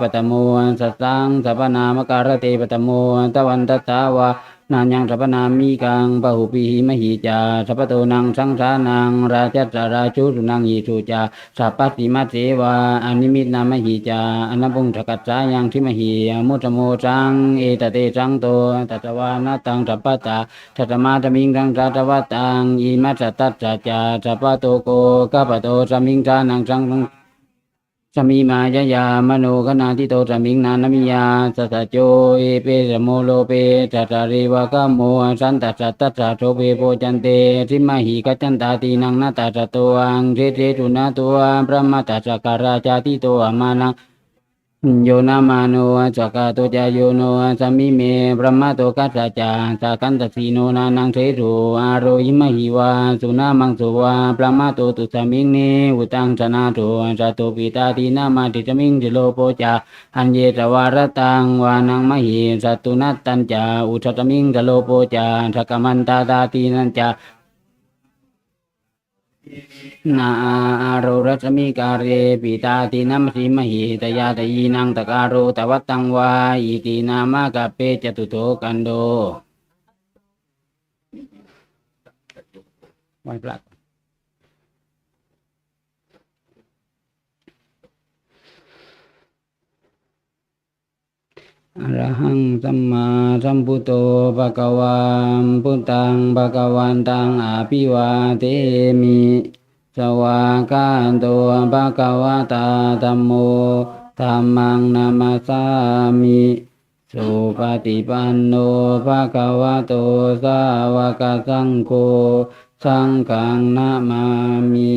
ปัตโมสัสสังสัพนามการเตปัตโมตวันตัสาวานันยังสัพนามีกังปะหุปีหิมหิจาสัพพโตนังสังสานังราชสาราชุสุนังหิสุจาสัพพสิมาเสวาอนิมิตนามหิจาอนัพุงสกัจจายังทิมหิมุตโมสังเอตเตสังโตตัตวานาตังสัพพตาทัตมาตมิงังสัตวตังอิมัสสตัสสะจาสัพพโตโกกัปปโตสมิงทานังสัง สมีมายายามโนคณาทิโตสมิงนานมิยาสัสะโจเอเปสโมโลเปจัตตาริวะกโมสันตัสสะตัสสะโทเปโปจันเตสิมหิกัจจันตาตีนังนาตาสะโตอังเทเทตุนาตัวพระมาตัสสะการาชาติโตอามานัง โยนามาโนจักกาโตจายโยโนสามิเมพระมาโตกัสสะจาสากันตสีโนนานังเทรุอารโรยิมหิวาสุนามังสุวาพระมาโตตุสามิงเนอุตังชนะโตสัตโตปิตาตินามาติจมิงจิโลโปจาอันเยตวารตังวานังมหิสัตตุนัตตัญจาอุชตมิงจโลโปจาสกมันตาตาตินันจา นาอาโรรัชมิการเรปิตาตินัมสีมหิตยาตยีนังตการโรตวัตตังวาอิตินามากะเปจตุโตกันโดไหว้พระ อรหังสัมมาสัมพุทโธภะคะวาพุทธังภะคะวันตังอาภิวาเทมิสวากาโตภะคะวะตาธัมโมธัมมังนามาสามิสุปฏิปันโนภะคะวะโตสาวกสังโฆสังฆังนามามิ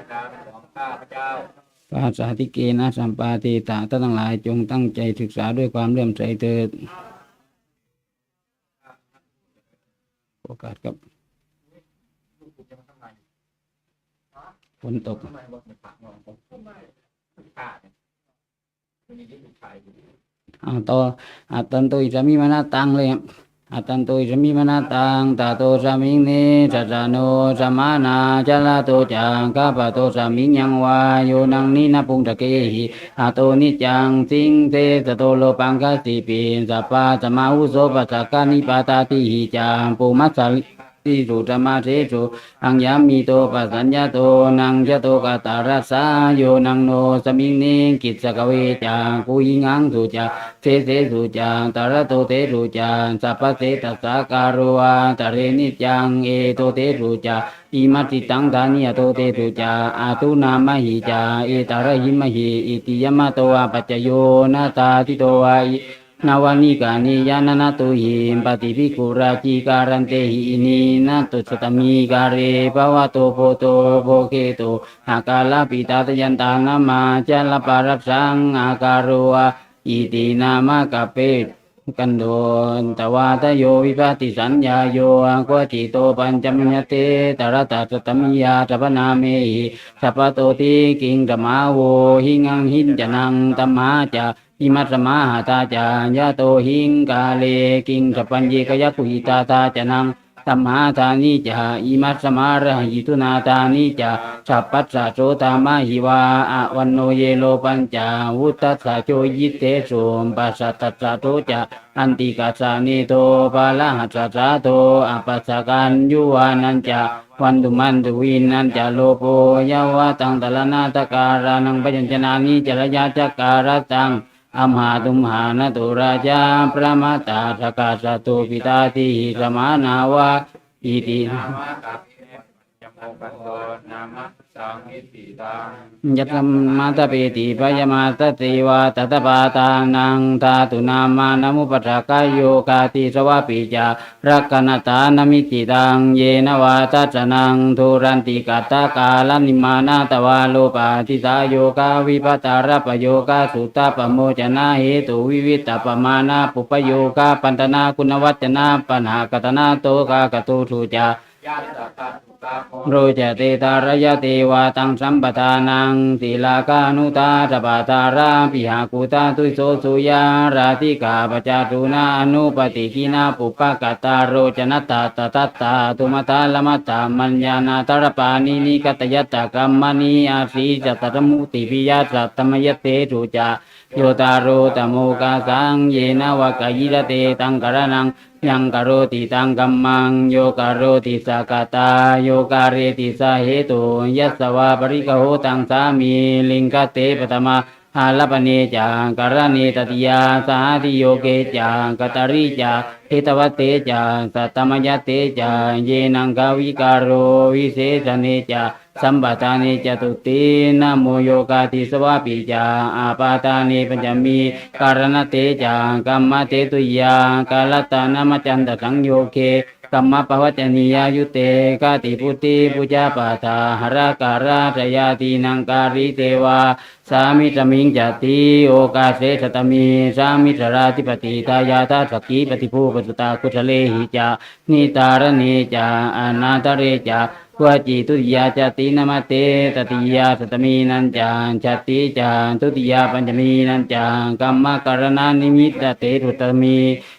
จงเป็นอาจารย์ของข้าพเจ้าปาสาธิเกนะสัมปาติตาท่านทั้งหลายจงตั้งใจศึกษาด้วยความเลื่อมใสเถิดโอกาสครับฝนตกทำไมบอกเป็นปากงอนผมข้าเนี่ยมีที่ลูกชายออาต่ออัตตันตุอิสามิมานาตังเลยครับ อัตันตุยสมิมานาตังตาโตสามิงเนสัจจาโนสมานาจลาโตจังกาปะโตสามิงยังวาโยนังนินาปุงตะเกหิอาโตนิจังสิงเตสโตโลปังคสิปิสัพพะสมาอุโสปัสสะกานิปาตาติหิจังปุมัสสลิ ติสุธรรมเทสุอังยามิโตปัสสัญญาโตนังยะโตกตารัสาโยนังโนสมิงนิกิจสกเวจากุยิงังสุจาเสเสสุจาตาระโตเตสุจาสัพพเสตัสสะการุวาตเรนิจังเอโตเตสุจาอิมัติตังทานิยโตเตสุจาอาตุนามหิจาเอตาระหิมหิอิติยมะโตวะปัจจโยนาตาทิโตวะ นาวานิกานิยานานาตุหิปฏิภิกขุราจิการันเตหินีนาตุสตมีการเรภวะโตโพโตโพเกโตอากาลปิตาตยันตานามาจลปารักสังอาการุวะอิตินามะกะเปต กันโดนตวาตโยวิปติสัญญาโยอังกวจิโตปัญจมยเตตระตัสตมิยาตปนาเมหิสัพโตติกิงธรรมาโวหิงังหินจนังธรรมาจาอิมัสมาหาตาจายาโตหิงกาเลกิงสปัญญิกยกุหิตาตาจนัง ตัมหาทานิจาอิมัสมาระหิตุนาตานิจาสัพพัสสะโสตามหิวาอวันโนเยโลปัญจาวุตัสสะโจยิเตสุมปัสสะตัสสะโตจาอันติกัสสะนิโตปาละหัสสะโตอปัสสะกันยุวานันจาวันตุมันตุวินันจาโลโปยาวะตังตะละนาตะการานังปัญชนานิจรยาจักการะตัง อัมหาตุมหานตุราชาพระมาตาสกาสตุปิตาติหิสมานาวะอิตินามะกับเทพจำโอปั ยัตมาตปิติปยมาตติวาตตปาตานังธาตุนามานามุปทากายโยกาติสวะปิจารักขณตานามิจิตังเยนวาตัจนังทุรันติกัตตากาลนิมานาตวาโลปาทิสาโยกาวิปัตารปโยกาสุตตปโมจนะเหตุวิวิตตปมานาปุปโยกาปันตนาคุณวัจนะปัญหากตนาโตกากตุสุจายะตตะรจเตตารยเตวาตังสัมปทานังติลากานุตาตปาตาราปิหากุตาตุโสสุยาราติกาปจาตุนาอนุปติกินาปุปปะกตาโรจนตาตตัตตาตุมตาลมัตตามัญญานาตรปานินิกตยตตกรรมณีอาสีจตรมุติปิยาสัตตมยเตสุจาโยตาโรตโมกาสังเยนวะกยิรเตตังกรนังยังกโรติตังกัมมังโยกโรติสากตาโยยกาเรติสาเหตุยัสสวาปริกโหตังสามีลิงกเตปตมาอาลปเนจังกรณีตติยาสาธิโยเกจังกตริจาเทตวเตจังสัตตมยเตจังเยนังกาวิการโรวิเศษเนจาสัมปทานิจตุตินะโมโยกาติสวะปิจาอาปาตานิปัญจมีการณเตจังกัมมะเตตุยากาลตานามจันตสังโยเค กัมมะปวัจนียายุเตกาติพุติปุจาปาทาหราการาชยาตินังการิเตวาสามิตมิงจติโอกาเสสตมีสามิตราธิปติตายาตาสกีปฏิภูปสุตาคุชเลหิจานิตารณีจาอนาตเรจา วาจิตุติยาจตินามเตตติยาสตมีนันจางจติจางทุติยาปัญจมีนันจางกัมมการณานิมิตเตรุตมี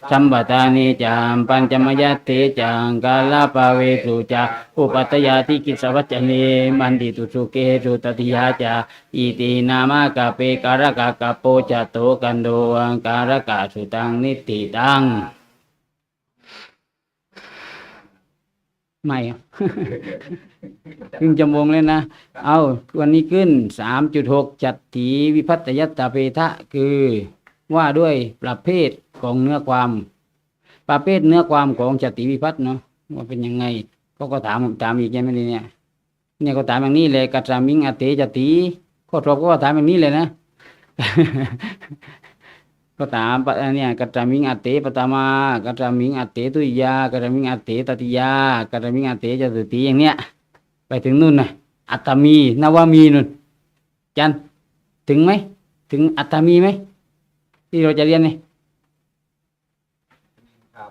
สัมปทานิจางปัญจมยเตจางกาลปาเวสุจาอุปัตยาติกิสวัจเนมันติตุสุเกสุตติยาจาอิตินามะกะเปการกะกะโปจโตกันโดอังการกะสุตังนิติตัง ไม่ครึ่งจำวงเลยนะ เอาวันนี้ขึ้นสามจุดหกจัตถีวิพัตยัตตาเปทะคือว่าด้วยประเภทของเนื้อความ ประเภทเนื้อความของจัตติวิพัตเนาะว่าเป็นยังไง ก็ก็ถามถามอีกใช่ไหมเนี่ยเนี่ยก็ถามอย่างนี้เลยกัจจามิงอเตจติข้อสอบก็ถามอย่างนี้เลยนะ ก็ถามปะเนี่ยกัจจามิงอเตปตมากัจจามิงอเตตุยยากัจจามิงอเตตติยากัจจามิงอเตจตุติอย่างเนี้ยไปถึงนู่นนะอัตตมีนวามีนู่นจันถึงไหมถึงอัตตมีไหมที่เราจะเรียนเนี่ยครับ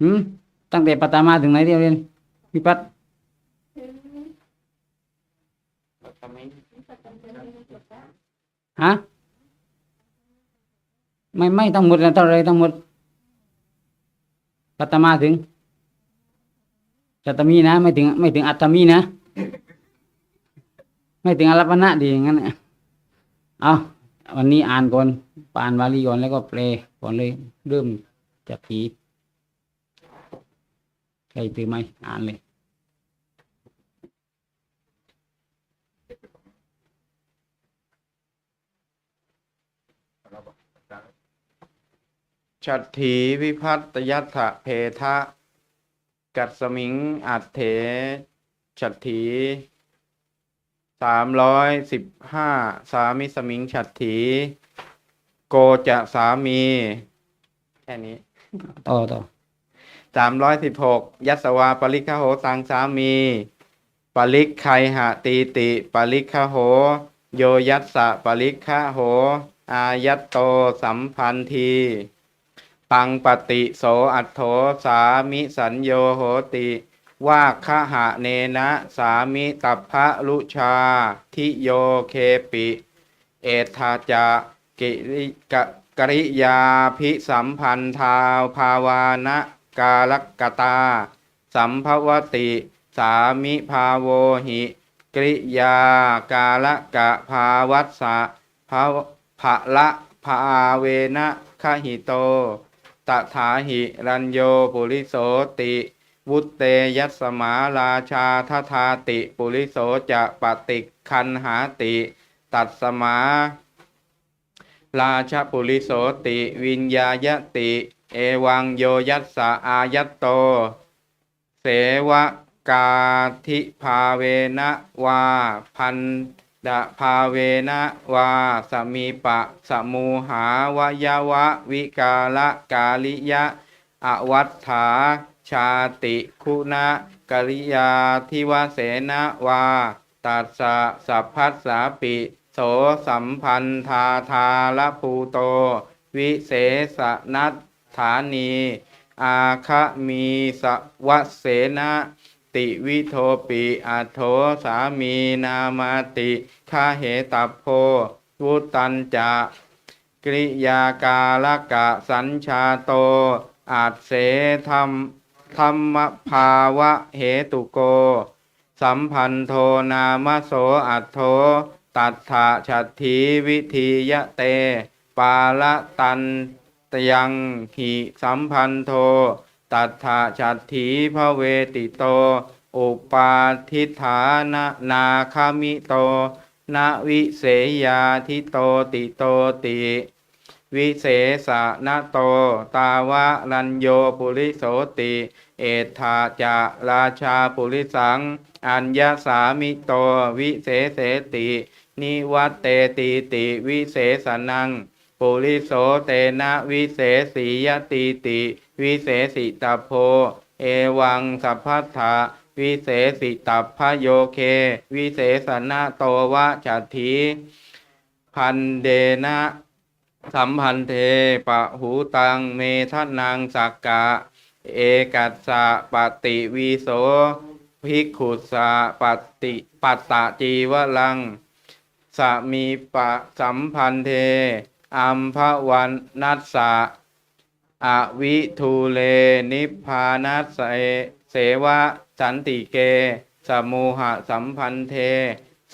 หืมตั้งแต่ปตมาถึงไหนที่เราเรียนวิปัสสทำไมฮะ ไม่ไม่ทั้งหมดนะเท่าไรทั้งหมดปัตมาถึงจัตมีนะ ไม่ถึง ไม่ถึงอัตมีนะ ไม่ถึงอรัปนะดีอย่างนั้นเอาวันนี้อ่านก่อนอ่านบาลีก่อนแล้วก็แปลก่อนเลยเริ่มจากผีใครตื่นไหมอ่านเลย ฉัตถีวิพัตยัตถะเพทะ กัสมิงอัตเถฉัตถีสามร้อยสิบห้าสามิสมิงฉัตถี โกจะสามี แค่นี้ต่อต่อสามร้อยสิบหกยัสวาปริคโหตังสามี ปริคไคหะตีติ ปริคโห โยยัสสะปริคโห อายัตโตสัมพันธี ปังปติโสอัตโถสามิสัญโยโหติว่าคหะเนนะสามิตัพพะลุชาทิโยเคปิ เอธาจะกิริกะกริยาพิสัมพันธาวภาวานะกาลกตา สัมภวติ สามิภาโวหิกริยากาลกะภาวัสสะภาภะละภาเวนะขหิโต ตถาหิรัญโยปุริโสติ วุตเตยัสมาราชาทธาติปุริโสจะปฏิคันหาติ ตัดสมาราชปุริโสติวิญญายติ เอวังโยยัสสะอายัตโต เสวกาธิภาเวนะวาพัน ดะภาเวนะวาสมีปะสมูหาวยวะวิกาละกาลิยะ อวัฏฐาชาติคุณะกริยาทิวเสนวาตัสสะสัพพัสสาปิโสสัมพันธาทาลภูโต วิเศษนัตฐานี อาคมีสวัสเสนะ ติวิโทปิอัโทสามีนามาติคาเหตัพโพวุตันจะกริยากาลกะสัญชาโตอาจเสธรรมธรรมภาวะเหตุโก สัมพันโทนามโสอัตโทตัตถะฉัตถีวิธียะเต ปาละตันตยังหิสัมพันโท ตัตถะฉัตถีพระเวติโต อุปาทิฐานะนาคามิโตนาวิเสยาทิโตติโตติวิเศษณโต ตาวะรัญโยปุริโสติ เอธาจะราชาปุริสัง อัญญสามิโต วิเศเสติ นิวัตเตติติ วิเศษนัง ปุริโสเตนะวิเศษียติติ วิเศษิตาโพ เอวังสัพพัทธาวิเศษิตัพพโยเค วิเศษณโตวะจัตถีพันเดนะสัมพันเทปะหูตังเมทนังสักกะ เอกัสสะปฏิวีโสภิกขุสะปฏิปัตตะจีวลังสมีปะสัมพันเทอัมพวันนัสสะ อวิทูเลนิพานัสเสวะสันติเก สมูหะสัมพันเท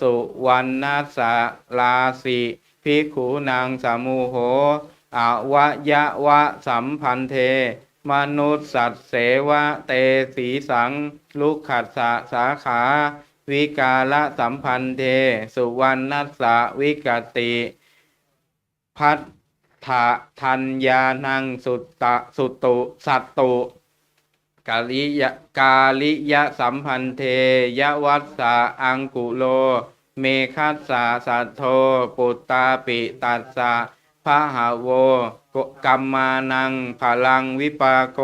สุวรรณสะลาสิภิกขุนางสมูโหอวะยะวะสัมพันเท มนุษย์สัตเสวะเตสีสัง ลุกขัสสะสาขา วิกาละสัมพันเท สุวรรณสะวิกติ พัด ทธะทัญญานังสุตตะสุตุสัตตุกาลิยะกาลิยะสัมพันเทยวัสสะอังกุโล เมคัสสะสัทโทปุตตาปิตัสสะพะหาโวกกัมมานังพลังวิปากโก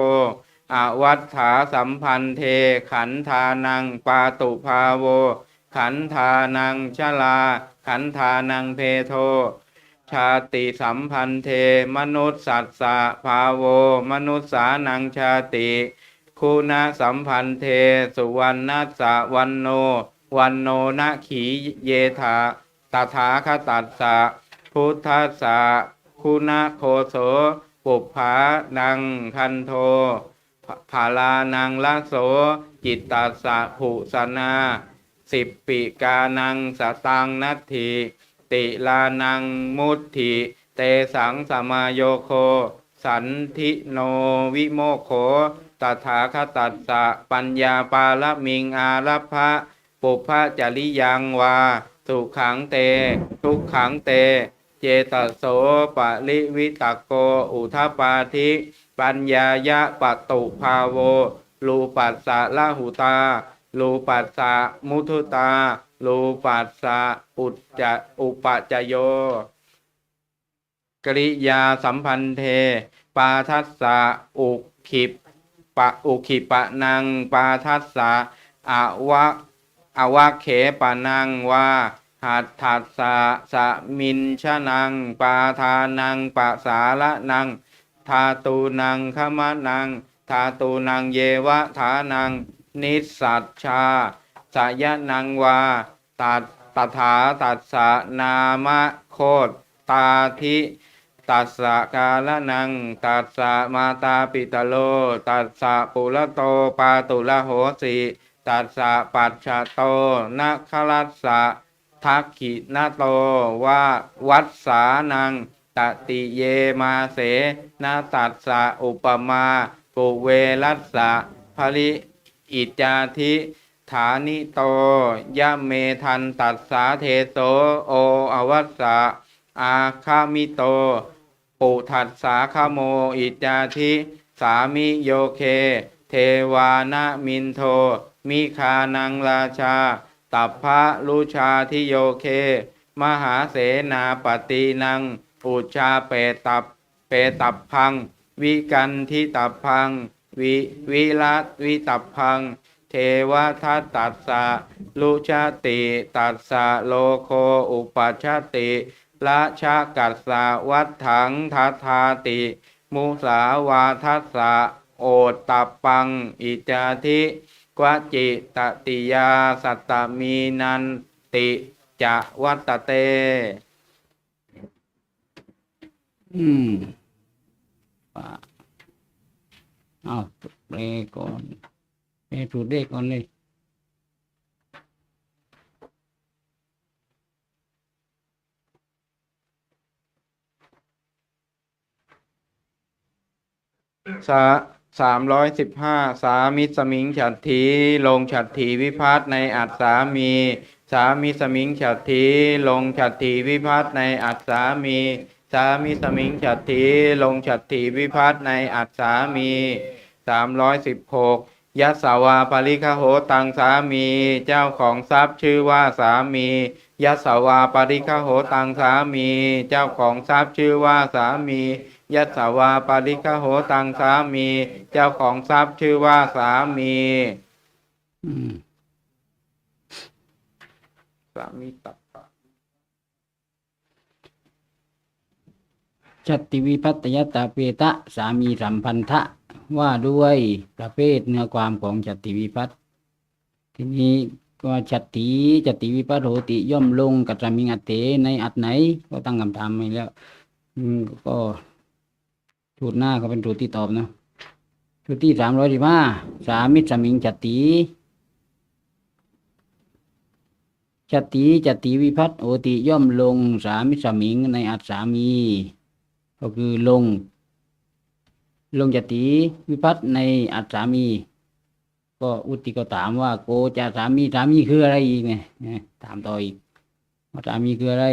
อวัฏฐาสัมพันเท ขันธานังปาตุภาโว ขันธานังชลา ขันธานังเพโท ชาติสัมพันเท มนุษย์สัตสะภาโว มนุษย์สานังชาติ คุณสัมพันเท สุวรรณสะวันโน วันโนนะขีเยธาตถาคตัสสะพุทธสะคุณโคโสปุพานังคันโทภาลานังละโส จิตตัสะภุสนา สิบปิกานังสตังนัตถิ ติลานังมุตถิเตสังสมายโยโค สันทิโนวิโมโขตถาคตัสสะปัญญาปาลมิงอารัพะปุพพจริยังวา สุขังเต ทุกขังเต เจตโสปะลิวิตกโก อุทปาธิ ปัญญายะปตุภาโวรูปัสสะละหุตารูปัสสะมุทุตา รูปัสสะอุจจะอุปจโย กริยาสัมพันเท ปาทัสสะอุขิปปะอุขิปะนัง ปาทัสสะอวะอวะเขปะนังว่าหัตถัสสะสะมินชะนัง ปาทานังปะสาละนัง ทาตูนังขมะนัง ทาตูนังเยวะฐานัง นิสสัจชา สยนังวาตัดตถาตัสสนามะโคตตาธิตัสสะกาลนัง ตัสสะมาตาปิตโล ตัสสะปุระโตปาตุละโหสีตัสสะปัจฉโตนะคลัสสะทักขินาโตว่าวัดสานังตติเยมาเสนาตัสสะอุปมาปุเวรัสสะภริอิจาธิ ฐานิโตยะเมทันตัสสาเทโสโออวัสสะอาคามิโต ปุถัสสาคโมอิจาธิสามิโยเค เทวานามินโท มิคานังราชา ตัพพะลุชาทิโยเค มหาเสนาปฏินัง อุชาเปตับเปตับพัง วิกันทิตับพัง วิวิรัตวิตับพัง เทวทัตตัสสะลุชาติตัสสะโลโคอุปัชชติละชะกัสสะวัฏถังทัทธาติ มุสาวาทัสสะโอตตับปังอิจาธิกวจิตติยาสัตตมีนันติจะวัตเต อืมป่าเอาเปลก่อน เปสูตรเลขก่อนเลยสาสามร้อยสิบห้าสามิสมิงฉัตถีลงฉัตถีวิพัฒน์ในอัตสามี สามิสมิงฉัตถีลงฉัตถีวิพัฒน์ในอัตสามี สามิสมิงฉัตถีลงฉัตถีวิพัฒน์ในอัตสามีสามร้อยสิบหก ยัสาวาปริคโหตังสามี เจ้าของทรัพย์ชื่อว่าสามียัสาวาปริคโหตังสามี เจ้าของทรัพย์ชื่อว่าสามียัสาวาปาริกโหตังสามีเจ้าของทรัพย์ชื่อว่าสามีสามีตับปะชัตติวิพัตยตาเปตะสามีสัมพันธะ ว่าด้วยประเภทเนื้อความของชัตติวิพัตทีนี้ก็ชัตติชัตติวิพัตโหติย่อมลงกัจมิงอัตเตในอัดไหน ก็ตั้งคำถามไปแล้วก็สูตรหน้าก็เป็นสูตรที่ตอบเนาะสูตรที่สามร้อยสิบห้าสามิตรสมิงชัตติชัตติชัตติวิพัตโอติย่อมลงสามิสมิงในอัดสามี ก็คือลง ลงจติวิพัฒน์ในอัตสามี ก็อุติก็ถามว่าโกจะสามีสามีคืออะไรอีกไงเนี่ยถามต่ออีกว่าสามีคืออะไร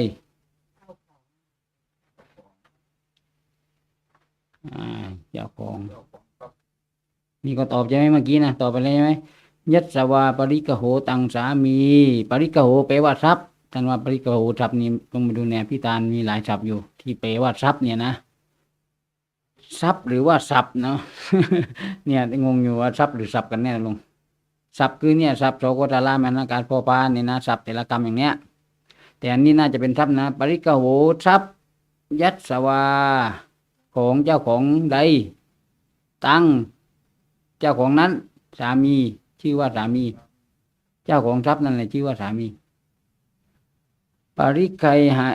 เจ้าของนี่ก็ตอบใช่ไหมเมื่อกี้นะตอบไปเลยใช่ไหมยัตสวาปริกโหตังสามี ปริกโหแปลว่าทรัพย์ท่านว่าปริกโหทรัพย์นี่ต้องมาดูแนวพิตานมีหลายศัพท์อยู่ ที่แปลว่าทรัพย์เนี่ยนะ ทรัพย์หรือว่าศัพท์เนาะเนี่ยงงอยู่ว่าทรัพย์หรือศัพท์กันแน่ลุงศัพท์คือเนี่ยศัพท์โสโกตาลามันการพอพานเนี่ยนะศัพท์แต่ละกรรมอย่างเนี้ย แต่อันนี้น่าจะเป็นทรัพย์นะ ปริกโหทรัพย์ยัตสวาของเจ้าของใด ตั้ง เจ้าของนั้น สามีชื่อว่าสามี เจ้าของทรัพย์นั่นแหละชื่อว่าสามี ปริไกหะ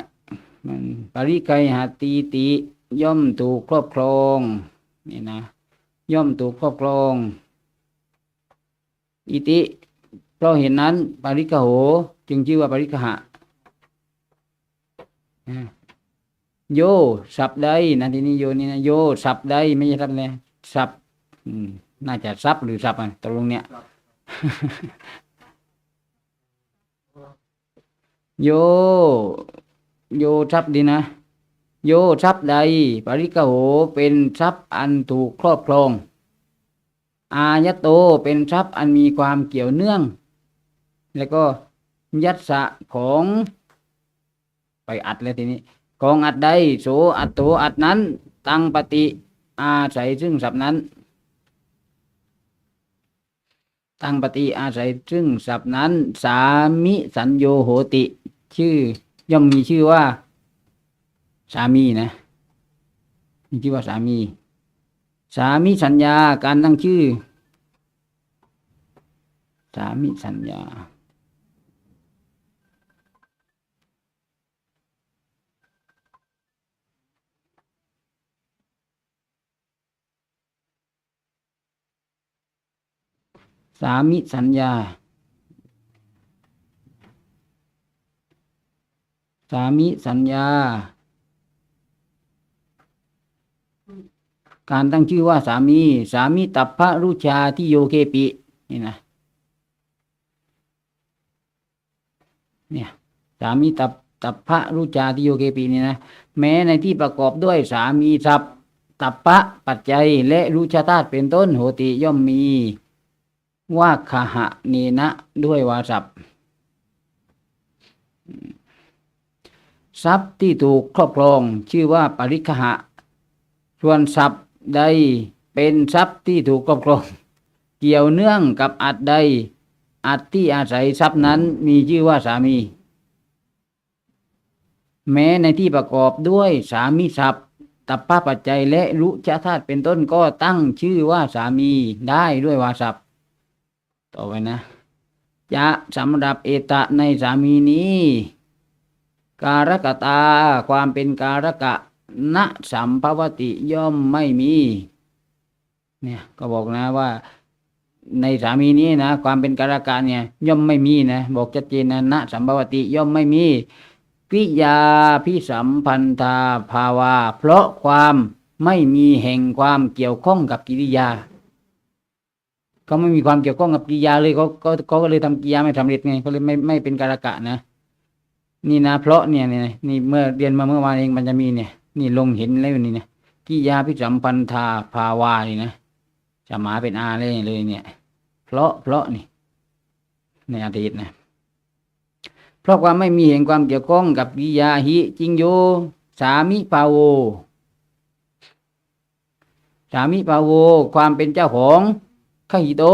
มันปริไกหะตีติ ย่อมถูกครอบครองนี่นะย่อมถูกครอบครอง อิติ เพราะเห็นนั้นปริกโห จึงชื่อว่าปริกหะโยสับใดนะทีนี้โยนี่นะโยสับใดไม่ใช่สับเลยสับน่าจะสับหรือสับอะตกลงเนี่ยโย โยทรัพย์ดีนะ โยทรัพย์ใด ปริกโหเป็นทรัพย์อันถูกครอบครอง อายโตเป็นทรัพย์อันมีความเกี่ยวเนื่อง แล้วก็ยัตสะของไปอัดเลยทีนี้ ของอัดใดโสอัตโตอัดนั้น ตั้งปฏิอาศัยซึ่งทรัพย์นั้น ตั้งปฏิอาศัยซึ่งทรัพย์นั้น สามิสัญโยโหติ ชื่อย่อมมีชื่อว่า สามีนะมีชื่อว่าสามี สามีสัญญาการตั้งชื่อ สามีสัญญาสามิสัญญา สามิสัญญา การตั้งชื่อว่าสามี สามีตับพพะรุชาที่โยเคปิ นี่นะ เนี่ย สามีตับตับพพะรุชาที่โยเคปินี่นะ แม้ในที่ประกอบด้วยสามีทรัพย์ตัปปะปัจจัยและรุชาตาตเป็นต้นโหติย่อมมีว่าคหะนีนะด้วยวาสับทรัพย์ที่ถูกครอบครองชื่อว่าปริคหะ ส่วนทรัพย์ ใดเป็นทรัพย์ที่ถูกครอบครอง เกี่ยวเนื่องกับอัดใดอัดที่อาศัยทรัพย์นั้นมีชื่อว่าสามี แม้ในที่ประกอบด้วยสามีทรัพย์ตับปปะปัจจัยและรุจธาตุเป็นต้นก็ตั้งชื่อว่าสามีได้ด้วยวาสับต่อไปนะ จะสำหรับเอตะในสามีนี้ การกตาความเป็นการกะ ณสัมภวติย่อมไม่มี เนี่ย ก็บอกนะว่า ในสามีนี้นะความเป็นการกะเนี่ย ย่อมไม่มีนะบอกชัดเจนนะณสัมภวติย่อมไม่มีกิยาพิสัมพันธาภาวา เพราะความไม่มีแห่งความเกี่ยวข้องกับกิริยาเขาไม่มีความเกี่ยวข้องกับกิริยาเลยเขาก็เขาก็เลยทำกิริยาไม่สำเร็จไงเขาเลยไม่ไม่เป็นการกะนะ นี่นะ เพราะเนี่ยเนี่ยนี่เมื่อเรียนมาเมื่อวานเองมันจะมีเนี่ย นี่ลงเห็นแล้วนี่นะกิยาพิสัมพันธาภาวานี่นะจะหมาเป็นอาเลยเลยเนี่ย เพราะเพราะนี่ ในอดีตนะเพราะความไม่มีแห่งความเกี่ยวข้องกับกิยาหิจิงโย สามิปาโว สามิปาโว ความเป็นเจ้าของขหิโต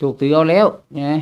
ถูกถือเอาแล้วไหม